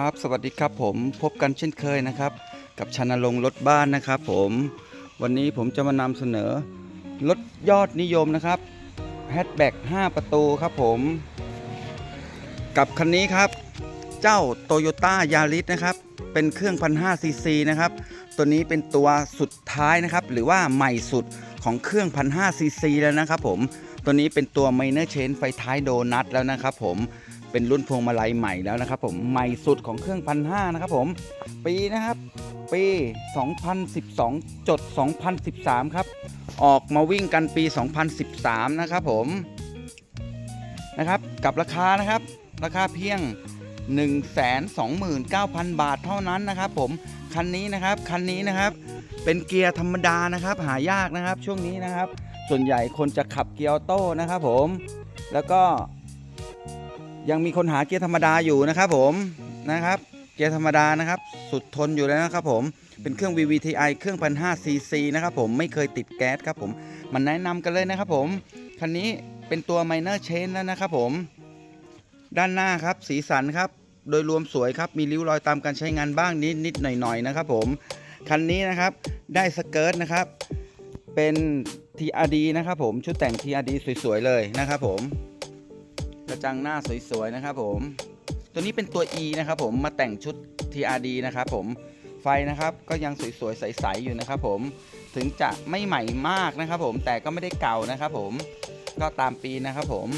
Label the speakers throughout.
Speaker 1: ครับสวัสดีครับผมพบกันเช่นเคยนะครับ กับชนาลงรถบ้านนะครับ ผมวันนี้ผมจะมานำเสนอรถยอดนิยมนะครับแฮชแบ็ก5 ประตูครับผม กับคันนี้ครับ เจ้า Toyota Yaris นะครับ เป็นเครื่อง1,500ซีซีนะครับ ตัวนี้เป็นตัวสุดท้ายนะครับ หรือว่าใหม่สุดของเครื่อง1,500ซีซีแล้วนะครับผมตัวนี้เป็นตัว Minor Change ไฟท้ายโดนัทแล้วนะครับผม เป็นรุ่นพวงมาลัยใหม่แล้วนะครับผมใหม่สุดของเครื่องพันห้านะครับผม ปีนะครับ ปี 2012 จด 2013 ครับ ออกมาวิ่งกันปี 2013 นะครับผมนะครับกับราคานะครับ ราคาเพียง 129,000 บาทเท่านั้นนะครับผมคันนี้นะครับคันนี้นะครับเป็นเกียร์ธรรมดานะครับ หายากนะครับช่วงนี้นะครับ ส่วนใหญ่คนจะขับเกียร์โต้นะครับผมแล้วก็ ยังมีคนหาเกียร์ธรรมดาอยู่นะครับผมนะครับ เกียร์ธรรมดานะครับ สุดทนอยู่แล้วนะครับผมเป็นเครื่อง VVTi เครื่อง 1,500cc นะครับผมไม่เคยติดแก๊สครับผมมันแนะนำกันเลยนะครับผมคันนี้เป็นตัว Minor Chain แล้วนะครับผม ด้านหน้าครับสีสันครับ โดยรวมสวยครับมีริ้วรอยตามการใช้งานบ้างนิดนิดหน่อยหน่อยๆนะครับผมคันนี้นะครับได้สเกิร์ตนะครับ เป็น TRD นะครับผมชุดแต่ง TRD สวยๆเลยนะครับผม จังหน้าสวยๆนะครับผมตัวนี้เป็นตัว E นะครับผมมาแต่งชุด TRD นะครับผมไฟนะครับก็ยังสวยๆใสๆอยู่นะครับผมถึงจะไม่ใหม่มากนะครับผมแต่ก็ไม่ได้เก่านะครับผมก็ตามปีนะครับผม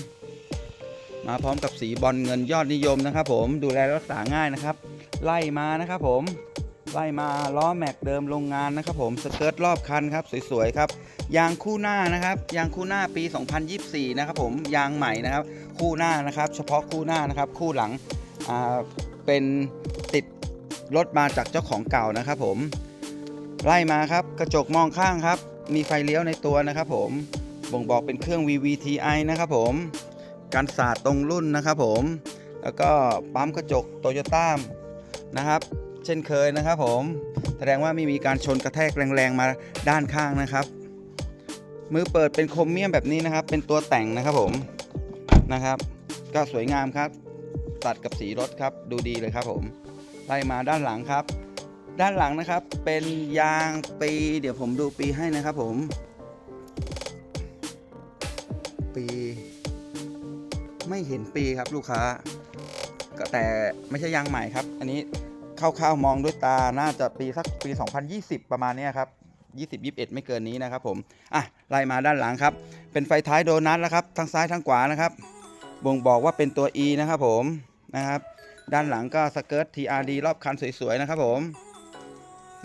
Speaker 1: มาพร้อมกับสีบอลเงินยอดนิยมนะครับผมดูแลรักษาง่ายนะครับ ไล่มานะครับผม ไล่มาล้อแม็กเดิมโรงงานนะครับผมสเกิร์ตรอบคันครับสวยๆครับยางคู่หน้านะครับยางคู่หน้าปี 2024 นะครับผมยางใหม่นะครับ คู่หน้านะครับ เฉพาะคู่หน้านะครับ คู่หลังเป็นติดรถมาจากเจ้าของเก่านะครับผมไล่มาครับกระจกมองข้างครับ มีไฟเลี้ยวในตัวนะครับผมบ่งบอกเป็นเครื่อง VVTi นะครับผมการสาดตรงรุ่นนะครับผม แล้วก็ปั๊มกระจกโตโยต้านะครับ เช่นเคยนะครับผม แสดงว่าไม่มีการชนกระแทกแรงๆมาด้านข้างนะครับ มือเปิดเป็นโครเมียมแบบนี้นะครับ เป็นตัวแต่งนะครับผมนะครับ ก็สวยงามครับ ตัดกับสีรถครับ ดูดีเลยครับผมไล่มาด้านหลังครับ ด้านหลังนะครับ เป็นยางปี เดี๋ยวผมดูปีให้นะครับผม ปี ไม่เห็นปีครับลูกค้า ก็แต่ไม่ใช่ยางใหม่ครับ อันนี้ คร่าวๆมองด้วยตาน่าจะปีสักปี 2020 ประมาณนี้ครับ20 21 ไม่เกินนี้นะครับผมอะไล่มาด้านหลังครับ เป็นไฟท้ายโดนัทแล้วครับ ทั้งซ้ายทั้งขวานะครับ บ่งบอกว่าเป็นตัว E นะครับผมนะครับ ด้านหลังก็สเกิร์ต TRD รอบคันสวยๆนะครับผม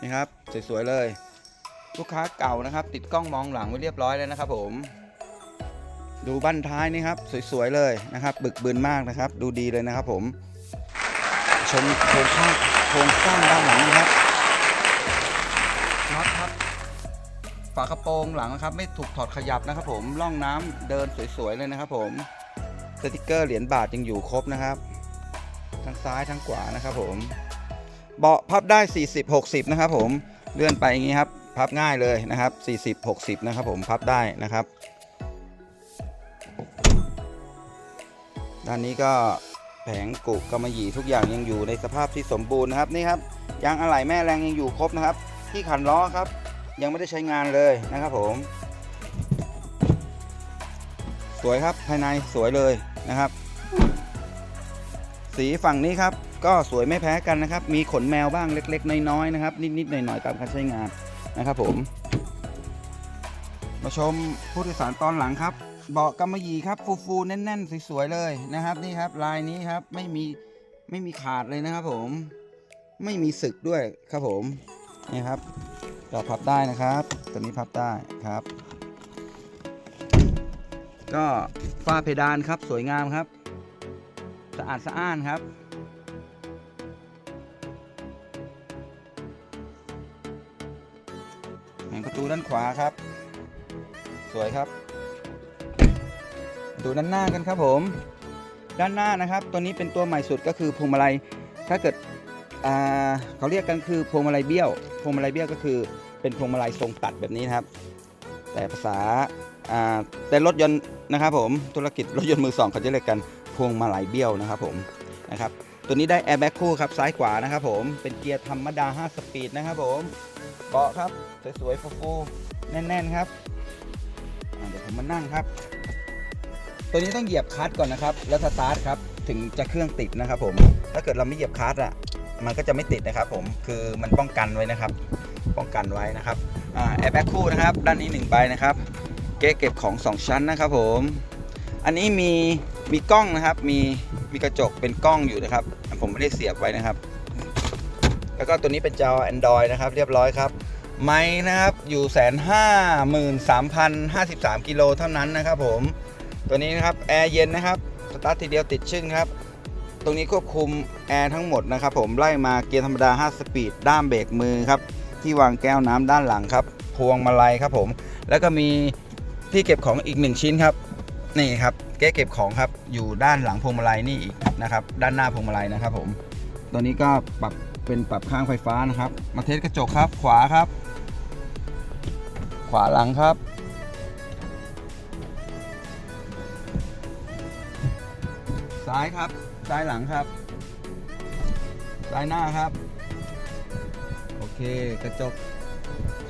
Speaker 1: นี่ครับสวยๆเลย ลูกค้าเก่านะครับ ติดกล้องมองหลังไว้เรียบร้อยแล้วนะครับผม ดูบั้นท้ายนี่ครับสวยๆเลยนะครับ บึกบึนมากนะครับ ดูดีเลยนะครับผม ชมโครงสร้างโครงสร้างด้านหลังนะครับน็อตครับฝากระโปรงหลังนะครับ ไม่ถูกถอดขยับนะครับ ผมร่องน้ำเดินสวยๆเลยนะครับ ผมสติกเกอร์เหรียญบาทยังอยู่ครบนะครับ ทั้งซ้ายทั้งขวานะครับ ผมเบาะพับได้ 40 60 นะครับ ผมเลื่อนไปอย่างนี้ครับ พับง่ายเลยนะครับ 40 60 นะครับ ผมพับได้นะครับ ด้านนี้ก็ แผงกุกำมะหยี่ทุกอย่างยังอยู่ในสภาพที่สมบูรณ์นะครับนี่ครับยางอะไหล่แม่แรงยังอยู่ครบนะครับ ที่ขันล้อครับ ยังไม่ได้ใช้งานเลยนะครับผม สวยครับภายในสวยเลยนะครับ สีฝั่งนี้ครับ ก็สวยไม่แพ้กันนะครับ มีขนแมวบ้างเล็ก ๆ น้อยๆนะครับ นิดๆหน่อยๆตามการใช้งานนะครับผม มาชมผู้โดยสารตอนหลังครับ เบาะกำมะหยี่ครับฟูๆแน่นๆสวยๆเลยนะครับ นี่ครับลายนี้ครับไม่มีไม่มีขาดเลยนะครับ ผม ไม่มีสึกด้วยครับผมนี่ครับก็พับได้นะครับตัวนี้พับได้ครับ ก็ฝ้าเพดานครับสวยงามครับสะอาดสะอ้านครับแผงประตูด้านขวาครับ สวยครับ ดูด้านหน้ากันครับผม ด้านหน้านะครับตัวนี้เป็นตัวใหม่สุดก็คือพวงมาลัยถ้าเกิดเขาเรียกกันคือพวงมาลัยเบี้ยวพวงมาลัยเบี้ยวก็คือเป็นพวงมาลัยทรงตัดแบบนี้นะครับ แต่ภาษาแต่รถยนต์นะครับผมธุรกิจรถยนต์มือสองเขาจะเรียกกันพวงมาลัยเบี้ยวนะครับผมนะครับตัวนี้ได้แอร์แบ็กคู่ครับซ้ายขวานะครับผมเป็นเกียร์ธรรมดา 5 สปีดนะครับผมเบาะครับสวยๆฟูๆแน่นๆครับเดี๋ยวผมมานั่งครับ ตัวนี้ต้องเหยียบคลัตช์ก่อนนะครับ แล้วสตาร์ทครับ ถึงจะเครื่องติดนะครับผม ถ้าเกิดเราไม่เหยียบคลัตช์อะ มันก็จะไม่ติดนะครับผม คือมันป้องกันไว้นะครับ ป้องกันไว้นะครับแอร์แบ็กคู่นะครับ ด้านนี้1ใบนะครับ เก๊เก็บของ 2 ชั้นนะครับผม อันนี้มีมีกล้องนะครับ มีมีกระจกเป็นกล้องอยู่นะครับ ผมไม่ได้เสียบไว้นะครับ แล้วก็ตัวนี้เป็นจอ Android นะครับ เรียบร้อยครับ ไม้นะครับ อยู่แสนห้าหมื่นสามพันห้าสิบสามกิโลเท่านั้นนะครับผม ตัวนี้นะครับแอร์เย็นนะครับสตาร์ททีเดียวติดชึ่งครับ ตรงนี้ควบคุมแอร์ทั้งหมดนะครับผมไล่มาเกียร์ธรรมดา 5 สปีด ด้ามเบรกมือครับ ที่วางแก้วน้ำด้านหลังครับ พวงมาลัยครับผม แล้วก็มีที่เก็บของอีก 1 ชิ้นครับ นี่ครับเก๊เก็บของครับ อยู่ด้านหลังพวงมาลัยนี่อีกนะครับ ด้านหน้าพวงมาลัยนะครับ ผม ตัวนี้ก็ปรับเป็นปรับข้างไฟฟ้านะครับ มาเทสกระจกครับ ขวาครับ ขวาหลังครับ ซ้ายครับ ซ้ายหลังครับ ซ้ายหน้าครับ โอเค กระจก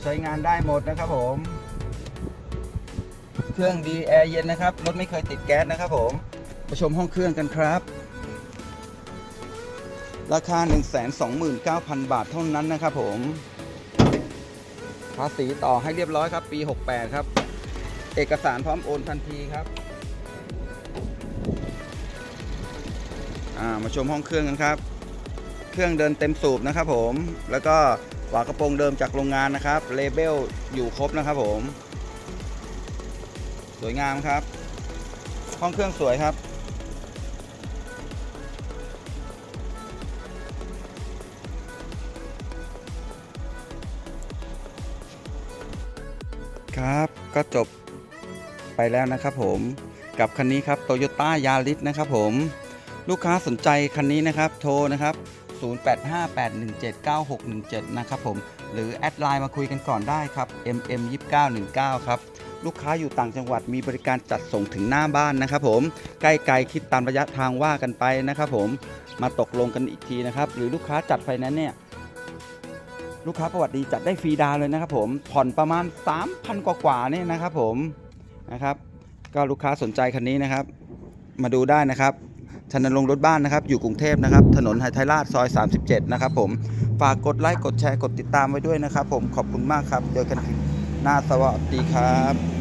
Speaker 1: ใช้งานได้หมดนะครับผม เครื่องดีแอร์เย็นนะครับ รถไม่เคยติดแก๊สนะครับผมไปชมห้องเครื่องกันครับ ราคา 129,000 บาทเท่านั้นนะครับผม ภาษีต่อให้เรียบร้อยครับ ปี 68 ครับ เอกสารพร้อมโอนทันทีครับ มาชมห้องเครื่องกันครับ เครื่องเดินเต็มสูบนะครับผม แล้วก็ฝากระโปรงเดิมจากโรงงานนะครับ เลเบลอยู่ครบนะครับผม สวยงามครับ ห้องเครื่องสวยครับ ครับ ก็จบไปแล้วนะครับผม กับคันนี้ครับ Toyota Yaris นะครับผม ลูกค้าสนใจคันนี้นะครับ โทรนะครับ 0858179617 นะครับผม หรือแอดไลน์มาคุยกันก่อนได้ครับ mm2919 ครับ ลูกค้าอยู่ต่างจังหวัดมีบริการจัดส่งถึงหน้าบ้านนะครับผม ใกล้ไกลคิดตามระยะทางว่ากันไปนะครับผม มาตกลงกันอีกทีนะครับ หรือลูกค้าจัดไฟนนซ์เนี่ยลูกค้าประวัติดีจัดได้ฟรีดาวเลยนะครับผมผ่อนประมาณ 3,000 กว่าๆเนี่ยนะครับผมนะครับ ก็ลูกค้าสนใจคันนี้นะครับ มาดูได้นะครับ ชนนลงรถบ้านนะครับ อยู่กรุงเทพนะครับ ถนนไฮไทยราชซอย 37 นะครับผม ฝากกดไลค์ กดแชร์ กดติดตามไว้ด้วยนะครับผม ขอบคุณมากครับ เจอกันหน้าสวัสดีครับ